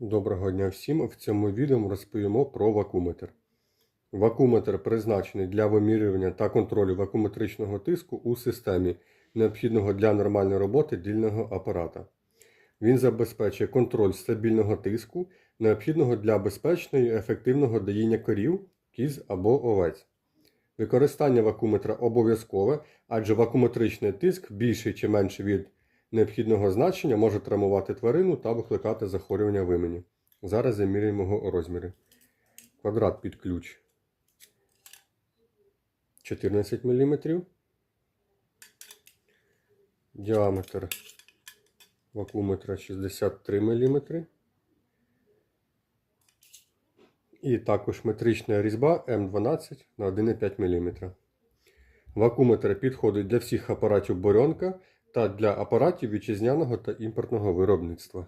Доброго дня всім! В цьому відео розповімо про вакуметр. Вакуметр призначений для вимірювання та контролю вакуметричного тиску у системі, необхідного для нормальної роботи дільного апарата. Він забезпечує контроль стабільного тиску, необхідного для безпечного і ефективного доїння корів, кіз або овець. Використання вакуметра обов'язкове, адже вакуметричний тиск більший чи менший від необхідного значення може травмувати тварину та викликати захворювання в імені. Зараз замірюємо його розміри. Квадрат під ключ 14 мм. Діаметр вакуметра 63 мм. І також метрична різьба М12 на 1,5 мм. Вакуметр підходить для всіх апаратів Борьонка та для апаратів вітчизняного та імпортного виробництва.